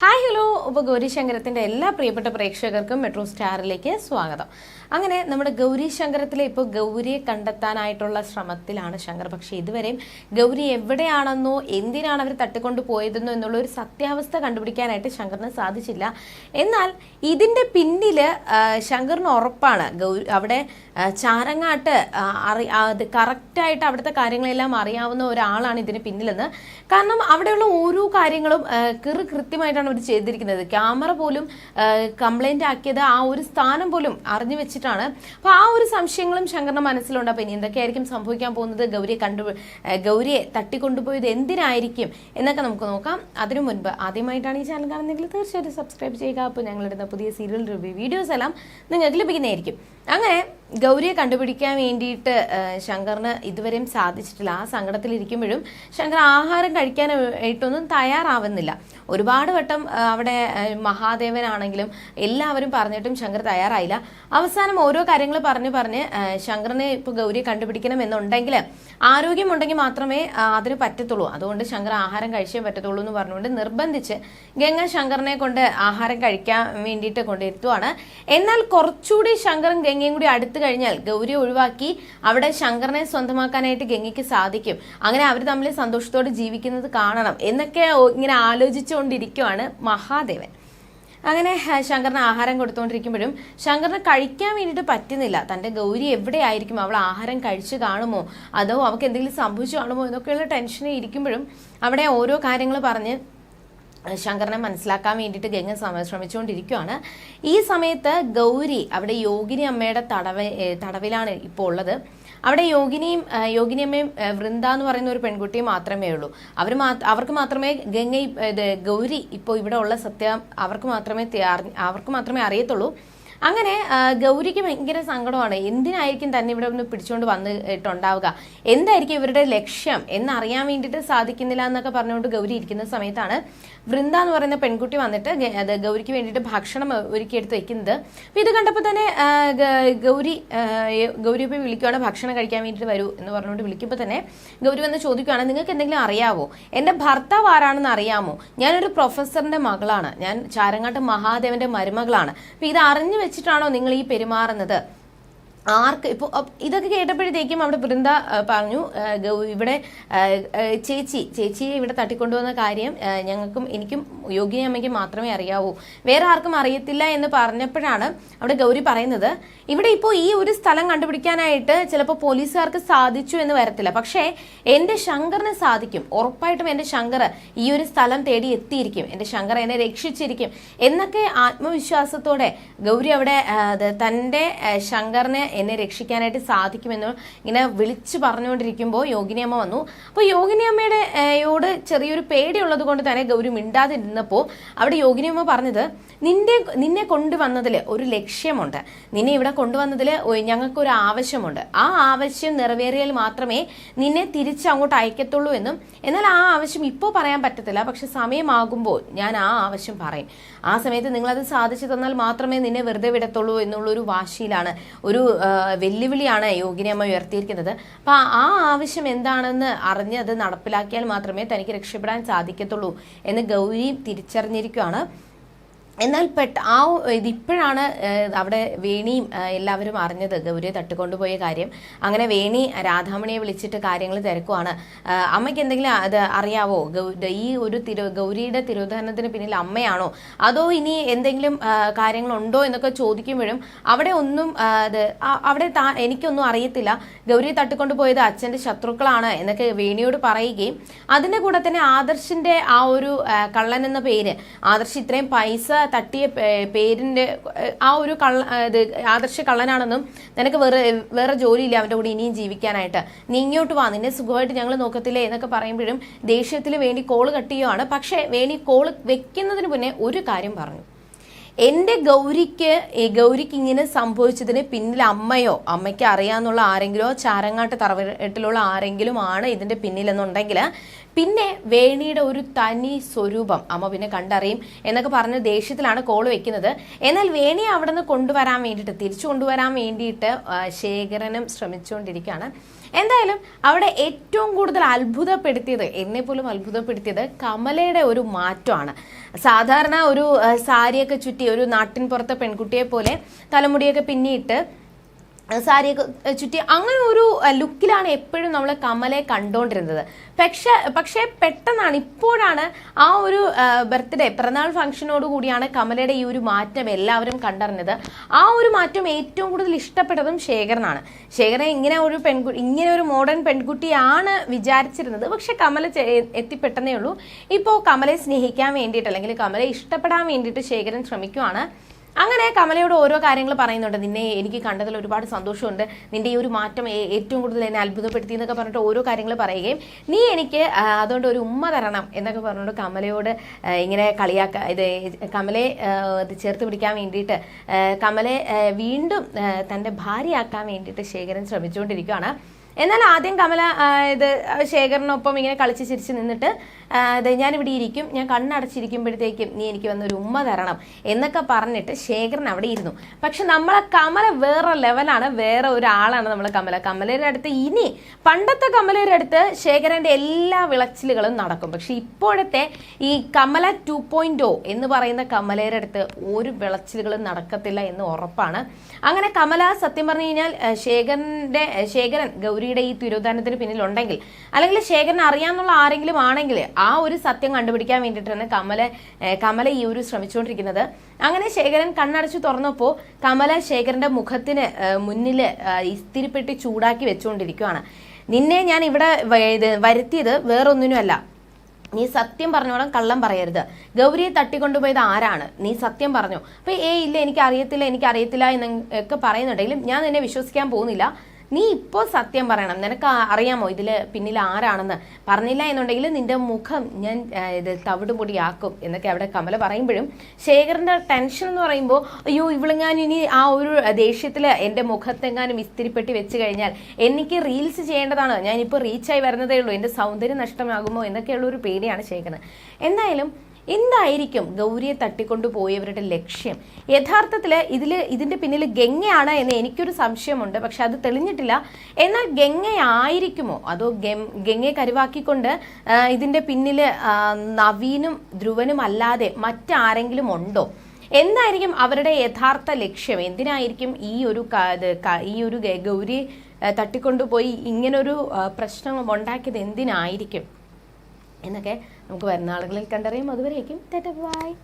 Hi hello ഇപ്പോൾ ഗൗരീശങ്കരത്തിന്റെ എല്ലാ പ്രിയപ്പെട്ട പ്രേക്ഷകർക്കും മെട്രോ സ്റ്റാറിലേക്ക് സ്വാഗതം. അങ്ങനെ നമ്മുടെ ഗൗരീശങ്കരത്തിലെ ഇപ്പോൾ ഗൗരിയെ കണ്ടെത്താനായിട്ടുള്ള ശ്രമത്തിലാണ് ശങ്കർ. പക്ഷേ ഇതുവരെയും ഗൗരി എവിടെയാണെന്നോ എന്തിനാണ് അവർ തട്ടിക്കൊണ്ട് പോയതെന്നോ എന്നുള്ള ഒരു സത്യാവസ്ഥ കണ്ടുപിടിക്കാനായിട്ട് ശങ്കറിന് സാധിച്ചില്ല. എന്നാൽ ഇതിന്റെ പിന്നിൽ ശങ്കറിന് ഉറപ്പാണ് ഗൗരി അവിടെ ചാരങ്ങാട്ട് അറി അത് കറക്റ്റായിട്ട് അവിടുത്തെ കാര്യങ്ങളെല്ലാം അറിയാവുന്ന ഒരാളാണ് ഇതിന് പിന്നിലെന്ന്. കാരണം അവിടെയുള്ള ഓരോ കാര്യങ്ങളും ആ, കൃത്യമായിട്ടാണ് അവർ ചെയ്തിരിക്കുന്നത്. ക്യാമറ പോലും കംപ്ലൈന്റ് ആക്കിയത് ആ ഒരു സ്ഥാനം പോലും അറിഞ്ഞു വെച്ചിട്ടാണ്. അപ്പോൾ ആ ഒരു സംശയങ്ങളും ശങ്കറിന്റെ മനസ്സിലുണ്ട്. അപ്പോൾ ഇനി എന്തൊക്കെയായിരിക്കും സംഭവിക്കാൻ പോകുന്നത്? ഗൗരിയെ കണ്ടു ഗൗരിയെ തട്ടിക്കൊണ്ടുപോയത് എന്തിനായിരിക്കും എന്നൊക്കെ നമുക്ക് നോക്കാം. അതിനു മുൻപ് ആദ്യമായിട്ടാണ് ഈ ചാനൽ കാണുന്നതെങ്കിൽ തീർച്ചയായിട്ടും സബ്സ്ക്രൈബ് ചെയ്യുക. അപ്പോൾ ഞങ്ങളിടുന്ന പുതിയ സീരിയൽ റിവ്യൂ വീഡിയോസ് എല്ലാം നിങ്ങൾക്ക് ലഭിക്കുന്നതായിരിക്കും. അങ്ങനെ ഗൗരിയെ കണ്ടുപിടിക്കാൻ വേണ്ടിയിട്ട് ശങ്കറിന് ഇതുവരെയും സാധിച്ചിട്ടില്ല. ആ സങ്കടത്തിൽ ഇരിക്കുമ്പോഴും ശങ്കർ ആഹാരം കഴിക്കാനായിട്ടൊന്നും തയ്യാറാവുന്നില്ല. ഒരുപാട് വട്ടം അവിടെ മഹാദേവനാണെങ്കിലും എല്ലാവരും പറഞ്ഞിട്ടും ശങ്കർ തയ്യാറായില്ല. അവസാനം ഓരോ കാര്യങ്ങൾ പറഞ്ഞു പറഞ്ഞ് ശങ്കറിനെ ഇപ്പോൾ ഗൗരിയെ കണ്ടുപിടിക്കണം എന്നുണ്ടെങ്കിൽ ആരോഗ്യമുണ്ടെങ്കിൽ മാത്രമേ അതിന് പറ്റത്തുള്ളൂ. അതുകൊണ്ട് ശങ്കർ ആഹാരം കഴിച്ചേ പറ്റത്തുള്ളൂ എന്ന് പറഞ്ഞുകൊണ്ട് നിർബന്ധിച്ച് ഗംഗ ശങ്കറിനെ കൊണ്ട് ആഹാരം കഴിക്കാൻ വേണ്ടിയിട്ട് കൊണ്ടിരുത്തുവാണ് എന്നാൽ കുറച്ചുകൂടി ശങ്കറും ഗംഗയും കൂടി അടുത്തു കഴിഞ്ഞാൽ ഗൗരി ഒഴിവാക്കി അവിടെ ശങ്കറിനെ സ്വന്തമാക്കാനായിട്ട് ഗംഗയ്ക്ക് സാധിക്കും. അങ്ങനെ അവർ തമ്മിൽ സന്തോഷത്തോടെ ജീവിക്കുന്നത് കാണണം എന്നൊക്കെ ഇങ്ങനെ ആലോചിച്ചുകൊണ്ടിരിക്കുവാണ് മഹാദേവൻ. അങ്ങനെ ശങ്കറിന് ആഹാരം കൊടുത്തുകൊണ്ടിരിക്കുമ്പോഴും ശങ്കറിന് കഴിക്കാൻ വേണ്ടിയിട്ട് പറ്റുന്നില്ല. തന്റെ ഗൗരി എവിടെയായിരിക്കും? അവൾ ആഹാരം കഴിച്ചു കാണുമോ? അതോ അവൾക്ക് എന്തെങ്കിലും സംഭവിച്ചു കാണുമോ? എന്നൊക്കെയുള്ള ടെൻഷനിൽ ഇരിക്കുമ്പോഴും അവിടെ ഓരോ കാര്യങ്ങൾ പറഞ്ഞ് ശങ്കറിനെ മനസ്സിലാക്കാൻ വേണ്ടിയിട്ട് ഗംഗ ശ്രമിച്ചുകൊണ്ടിരിക്കുകയാണ് ഈ സമയത്ത് ഗൗരി അവിടെ യോഗിനി അമ്മയുടെ തടവ തടവിലാണ് ഇപ്പോൾ ഉള്ളത്. അവിടെ യോഗിനിയും യോഗിനിയമ്മയും വൃന്ദ എന്ന് പറയുന്ന ഒരു പെൺകുട്ടിയും മാത്രമേ ഉള്ളൂ. അവർ അവർക്ക് മാത്രമേ ഗംഗ ഗൗരി ഇപ്പോൾ ഇവിടെ ഉള്ള സത്യം അവർക്ക് മാത്രമേ അവർക്ക് മാത്രമേ അറിയത്തുള്ളൂ. അങ്ങനെ ഗൗരിക്ക് ഭയങ്കര സങ്കടമാണ്. എന്തിനായിരിക്കും തന്നെ ഇവിടെ ഒന്ന് പിടിച്ചുകൊണ്ട് വന്നിട്ടുണ്ടാവുക? എന്തായിരിക്കും ഇവരുടെ ലക്ഷ്യം? എന്നറിയാൻ വേണ്ടിയിട്ട് സാധിക്കുന്നില്ല എന്നൊക്കെ പറഞ്ഞുകൊണ്ട് ഗൗരി ഇരിക്കുന്ന സമയത്താണ് വൃന്ദ എന്ന് പറയുന്ന പെൺകുട്ടി വന്നിട്ട് ഗൗരിക്ക് വേണ്ടിയിട്ട് ഭക്ഷണം ഒരുക്കിയെടുത്ത് വെക്കുന്നത്. അപ്പൊ ഇത് കണ്ടപ്പോൾ തന്നെ ഗൗരി ഗൗരി പോയി വിളിക്കുകയാണ് ഭക്ഷണം കഴിക്കാൻ വേണ്ടിയിട്ട് വരൂ എന്ന് പറഞ്ഞുകൊണ്ട് വിളിക്കുമ്പോൾ തന്നെ ഗൗരി വന്ന് ചോദിക്കുകയാണ് നിങ്ങൾക്ക് എന്തെങ്കിലും അറിയാവോ? എന്റെ ഭർത്താവ് ആരാണെന്ന് അറിയാമോ? ഞാനൊരു പ്രൊഫസറിന്റെ മകളാണ്. ഞാൻ ചാരങ്ങാട്ട് മഹാദേവന്റെ മരുമകളാണ്. അപ്പൊ ഇത് അറിഞ്ഞു വെച്ചിട്ടാണോ നിങ്ങൾ ഈ പെരുമാറുന്നത്? ആർക്ക് ഇപ്പോൾ ഇതൊക്കെ കേട്ടപ്പോഴത്തേക്കും അവിടെ ബൃന്ദ പറഞ്ഞു ഇവിടെ ചേച്ചി ചേച്ചിയെ ഇവിടെ തട്ടിക്കൊണ്ടുവന്ന കാര്യം ഞങ്ങൾക്കും എനിക്കും യോഗ്യമ്മയ്ക്കും മാത്രമേ അറിയാവൂ. വേറെ ആർക്കും അറിയത്തില്ല എന്ന് പറഞ്ഞപ്പോഴാണ് അവിടെ ഗൗരി പറയുന്നത് ഇവിടെ ഇപ്പോൾ ഈ ഒരു സ്ഥലം കണ്ടുപിടിക്കാനായിട്ട് ചിലപ്പോൾ പോലീസുകാർക്ക് സാധിച്ചു എന്ന് വരത്തില്ല. പക്ഷേ എന്റെ ശങ്കറിന് സാധിക്കും. ഉറപ്പായിട്ടും എന്റെ ശങ്കർ ഈ ഒരു സ്ഥലം തേടി എത്തിയിരിക്കും. എന്റെ ശങ്കർ എന്നെ രക്ഷിച്ചിരിക്കും. എന്നൊക്കെ ആത്മവിശ്വാസത്തോടെ ഗൗരി അവിടെ തന്റെ ശങ്കറിനെ എന്നെ രക്ഷിക്കാനായിട്ട് സാധിക്കുമെന്ന് ഇങ്ങനെ വിളിച്ചു പറഞ്ഞുകൊണ്ടിരിക്കുമ്പോൾ യോഗിനിയമ്മ വന്നു. അപ്പോൾ യോഗിനിയമ്മയുടെ യോട് ചെറിയൊരു പേടിയുള്ളത് കൊണ്ട് തന്നെ ഗൗരി മിണ്ടാതിരുന്നപ്പോൾ അവിടെ യോഗിനിയമ്മ പറഞ്ഞത് നിന്റെ നിന്നെ കൊണ്ടുവന്നതിൽ ഒരു ലക്ഷ്യമുണ്ട്. നിന്നെ ഇവിടെ കൊണ്ടുവന്നതിൽ ഞങ്ങൾക്കൊരു ആവശ്യമുണ്ട്. ആ ആവശ്യം നിറവേറിയാൽ മാത്രമേ നിന്നെ തിരിച്ചങ്ങോട്ട് അയക്കത്തുള്ളൂ എന്നും. എന്നാൽ ആ ആവശ്യം ഇപ്പോൾ പറയാൻ പറ്റത്തില്ല. പക്ഷെ സമയമാകുമ്പോൾ ഞാൻ ആ ആവശ്യം പറയും. ആ സമയത്ത് നിങ്ങളത് സാധിച്ചു തന്നാൽ മാത്രമേ നിന്നെ വെറുതെ വിടത്തുള്ളൂ എന്നുള്ളൊരു വാശിയിലാണ് ഒരു വെല്ലുവിളിയാണ് യോഗിനിയമ്മ ഉയർത്തിയിരിക്കുന്നത്. അപ്പൊ ആ ആവശ്യം എന്താണെന്ന് അറിഞ്ഞ് അത് നടപ്പിലാക്കിയാൽ മാത്രമേ തനിക്ക് രക്ഷപ്പെടാൻ സാധിക്കത്തുള്ളൂ എന്ന് ഗൗരി തിരിച്ചറിഞ്ഞിരിക്കുകയാണ് എന്നാൽ പെട്ട ആ ഇതിപ്പോഴാണ് അവിടെ വേണിയും എല്ലാവരും അറിഞ്ഞത് ഗൗരിയെ തട്ടിക്കൊണ്ടുപോയ കാര്യം. അങ്ങനെ വേണി രാധാമണിയെ വിളിച്ചിട്ട് കാര്യങ്ങൾ തിരക്കുവാണ്. അമ്മയ്ക്ക് എന്തെങ്കിലും അത് അറിയാവോ? ഈ ഒരു തിരു ഗൗരിയുടെ തിരോധാനത്തിന് പിന്നിൽ അമ്മയാണോ? അതോ ഇനി എന്തെങ്കിലും കാര്യങ്ങളുണ്ടോ എന്നൊക്കെ ചോദിക്കുമ്പോഴും അവിടെ ഒന്നും അത് അവിടെ താ എനിക്കൊന്നും അറിയത്തില്ല. ഗൗരിയെ തട്ടിക്കൊണ്ടുപോയത് അച്ഛന്റെ ശത്രുക്കളാണ് എന്നൊക്കെ വേണിയോട് പറയുകയും അതിന്റെ കൂടെ തന്നെ ആദർശിന്റെ ആ ഒരു കള്ളൻ എന്ന പേര്. ആദർശ് ഇത്രയും പൈസ തട്ടിയ പേരിന്റെ ആ, ഒരു കള്ള ഇത് ആദർശ കള്ളനാണെന്നും നിനക്ക് വേറെ വേറെ ജോലിയില്ല അവന്റെ കൂടെ ഇനിയും ജീവിക്കാനായിട്ട്. നീ ഇങ്ങോട്ട് വാ നിന്നെ സുഖമായിട്ട് ഞങ്ങൾ നോക്കത്തില്ലേ എന്നൊക്കെ പറയുമ്പോഴും ദേഷ്യത്തിൽ വേണ്ടി കോൾ ചെയ്യുവാണ്. പക്ഷേ വേണി കോൾ വെക്കുന്നതിന് മുന്നേ ഒരു കാര്യം പറഞ്ഞു. എന്റെ ഗൗരിക്ക് ഗൗരിക്ക് ഇങ്ങനെ സംഭവിച്ചതിന് പിന്നിൽ അമ്മയോ അമ്മയ്ക്ക് അറിയാന്നുള്ള ആരെങ്കിലോ ചാരങ്ങാട്ട് തറവട്ടിലുള്ള ആരെങ്കിലും ആണ് ഇതിന്റെ പിന്നിലെന്നുണ്ടെങ്കിൽ പിന്നെ വേണിയുടെ ഒരു തനി സ്വരൂപം അമ്മ പിന്നെ കണ്ടറിയും എന്നൊക്കെ പറഞ്ഞ് ദേഷ്യത്തിലാണ് കോൾ വെക്കുന്നത്. എന്നാൽ വേണിയെ അവിടെ നിന്ന് കൊണ്ടുവരാൻ വേണ്ടിയിട്ട് തിരിച്ചു കൊണ്ടുവരാൻ വേണ്ടിയിട്ട് ശേഖരനും ശ്രമിച്ചുകൊണ്ടിരിക്കുകയാണ്. എന്തായാലും അവിടെ ഏറ്റവും കൂടുതൽ അത്ഭുതപ്പെടുത്തിയത് എന്നെ പോലും അത്ഭുതപ്പെടുത്തിയത് കമലയുടെ ഒരു മാറ്റമാണ്. സാധാരണ ഒരു സാരിയൊക്കെ ചുറ്റി ഒരു നാട്ടിൻ പുറത്തെ പെൺകുട്ടിയെ പോലെ തലമുടിയൊക്കെ പിന്നിയിട്ട് സാരിയൊക്കെ ചുറ്റി അങ്ങനെ ഒരു ലുക്കിലാണ് എപ്പോഴും നമ്മൾ കമലെ കണ്ടുകൊണ്ടിരുന്നത് പക്ഷെ പക്ഷേ പെട്ടെന്നാണ് ഇപ്പോഴാണ് ആ ഒരു ബർത്ത്ഡേ പിറന്നാൾ ഫംഗ്ഷനോട് കൂടിയാണ് കമലയുടെ ഈ ഒരു മാറ്റം എല്ലാവരും കണ്ടറിഞ്ഞത്. ആ ഒരു മാറ്റം ഏറ്റവും കൂടുതൽ ഇഷ്ടപ്പെട്ടതും ശേഖരനാണ്. ശേഖരൻ ഇങ്ങനെ ഒരു പെൺകുട്ടി ഇങ്ങനെ ഒരു മോഡേൺ പെൺകുട്ടിയാണ് വിചാരിച്ചിരുന്നത്. പക്ഷെ കമല എത്തിപ്പെട്ടെന്നേ ഉള്ളൂ. ഇപ്പോൾ കമലയെ സ്നേഹിക്കാൻ വേണ്ടിയിട്ട് അല്ലെങ്കിൽ കമലയെ ഇഷ്ടപ്പെടാൻ വേണ്ടിയിട്ട് ശേഖരൻ ശ്രമിക്കുവാണ്. അങ്ങനെ കമലയോട് ഓരോ കാര്യങ്ങൾ പറയുന്നുണ്ട്. നിന്നെ എനിക്ക് കണ്ടതിൽ ഒരുപാട് സന്തോഷമുണ്ട്. നിന്റെ ഈ ഒരു മാറ്റം ഏറ്റവും കൂടുതൽ എന്നെ അത്ഭുതപ്പെടുത്തി എന്നൊക്കെ പറഞ്ഞിട്ട് ഓരോ കാര്യങ്ങൾ പറയുകയും നീ എനിക്ക് അതുകൊണ്ട് ഒരു ഉമ്മ തരണം എന്നൊക്കെ പറഞ്ഞുകൊണ്ട് കമലയോട് ഇങ്ങനെ കളിയാക്കുക ഇത് കമലയെ ഇത് ചേർത്ത് പിടിക്കാൻ വേണ്ടിയിട്ട് കമലെ വീണ്ടും തന്റെ ഭാര്യയാക്കാൻ വേണ്ടിയിട്ട് ശേഖരൻ ശ്രമിച്ചുകൊണ്ടിരിക്കുകയാണ്. എന്നാൽ ആദ്യം കമല ഇത് ശേഖരനൊപ്പം ഇങ്ങനെ കളിച്ച് ചിരിച്ച് നിന്നിട്ട് ഇത് ഞാനിവിടെ ഇരിക്കും. ഞാൻ കണ്ണടച്ചിരിക്കുമ്പോഴത്തേക്കും നീ എനിക്ക് വന്നൊരു ഉമ്മ തരണം എന്നൊക്കെ പറഞ്ഞിട്ട് ശേഖരൻ അവിടെ ഇരുന്നു. പക്ഷെ നമ്മളെ കമല വേറെ ലെവലാണ് വേറെ ഒരാളാണ് നമ്മളെ കമല. കമലയുടെ അടുത്ത് ഇനി പണ്ടത്തെ കമലയുടെ അടുത്ത് ശേഖരന്റെ എല്ലാ വിളച്ചിലുകളും നടക്കും. പക്ഷെ ഇപ്പോഴത്തെ ഈ കമല ടു പോയിന്റ് എന്ന് പറയുന്ന കമലയുടെ അടുത്ത് ഒരു വിളച്ചിലുകളും നടക്കത്തില്ല എന്ന് ഉറപ്പാണ്. അങ്ങനെ കമല സത്യം പറഞ്ഞു കഴിഞ്ഞാൽ ശേഖരന്റെ ശേഖരൻ ഏഹ്, ശേഖരൻ ഈ തിരോധാനത്തിന് പിന്നിലുണ്ടെങ്കിൽ അല്ലെങ്കിൽ ശേഖരൻ അറിയാമെന്നുള്ള ആരെങ്കിലും ആണെങ്കിൽ ആ ഒരു സത്യം കണ്ടുപിടിക്കാൻ വേണ്ടിയിട്ടാണ് കമല കമല ഈ ഒരു ശ്രമിച്ചുകൊണ്ടിരിക്കുന്നത്. അങ്ങനെ ശേഖരൻ കണ്ണടച്ചു തുറന്നപ്പോൾ കമല ശേഖരന്റെ മുഖത്തിന് മുന്നിൽ ഇസ്തിരിപ്പെട്ടി ചൂടാക്കി വെച്ചുകൊണ്ടിരിക്കുകയാണ് നിന്നെ ഞാൻ ഇവിടെ വരുത്തിയത് വേറൊന്നിനുമല്ല. നീ സത്യം പറഞ്ഞോളം കള്ളം പറയരുത്. ഗൗരിയെ തട്ടിക്കൊണ്ടുപോയത് ആരാണ്? നീ സത്യം പറഞ്ഞു. അപ്പൊ ഏ ഇല്ല എനിക്ക് അറിയത്തില്ല എനിക്ക് അറിയത്തില്ല എന്നൊക്കെ പറയുന്നുണ്ടെങ്കിലും ഞാൻ നിന്നെ വിശ്വസിക്കാൻ പോകുന്നില്ല. നീ ഇപ്പോൾ സത്യം പറയണം. നിനക്ക് അറിയാമോ ഇതിൽ പിന്നിൽ ആരാണെന്ന്? പറഞ്ഞില്ല എന്നുണ്ടെങ്കിൽ നിന്റെ മുഖം ഞാൻ ഇത് തവിടുപൊടിയാക്കും എന്നൊക്കെ അവിടെ കമല പറയുമ്പോഴും ശേഖരന്റെ ടെൻഷൻ എന്ന് പറയുമ്പോൾ അയ്യോ ഇവളെങ്ങാനും ഇനി ആ ഒരു ദേഷ്യത്തിൽ എന്റെ മുഖത്തെങ്ങാനും ഇസ്തിരിപ്പെട്ടി വെച്ച് കഴിഞ്ഞാൽ എനിക്ക് റീൽസ് ചെയ്യേണ്ടതാണ്. ഞാനിപ്പോൾ റീച്ചായി വരുന്നതേ ഉള്ളൂ. എന്റെ സൗന്ദര്യം നഷ്ടമാകുമോ? എന്നൊക്കെയുള്ള ഒരു പേടിയാണ് ശേഖരൻ എന്തായാലും എന്തായിരിക്കും ഗൗരിയെ തട്ടിക്കൊണ്ടുപോയവരുടെ ലക്ഷ്യം? യഥാർത്ഥത്തിൽ ഇതിൽ ഇതിന്റെ പിന്നിൽ ഗംഗയാണ് എന്ന് എനിക്കൊരു സംശയമുണ്ട്. പക്ഷെ അത് തെളിഞ്ഞിട്ടില്ല. എന്നാൽ ഗംഗയായിരിക്കുമോ? അതോ ഗംഗയെ കരുവാക്കിക്കൊണ്ട് ഇതിന്റെ പിന്നിൽ നവീനും ധ്രുവനും അല്ലാതെ മറ്റാരെങ്കിലും ഉണ്ടോ? എന്തായിരിക്കും അവരുടെ യഥാർത്ഥ ലക്ഷ്യം? എന്തിനായിരിക്കും ഈ ഒരു ഈ ഒരു ഗൗരി തട്ടിക്കൊണ്ടുപോയി ഇങ്ങനൊരു പ്രശ്നം ഉണ്ടാക്കിയത്? എന്തിനായിരിക്കും? എന്നൊക്കെ നമുക്ക് വരുന്ന ആളുകളിൽ കണ്ടറിയാം. അതുവരേക്കും ബൈ.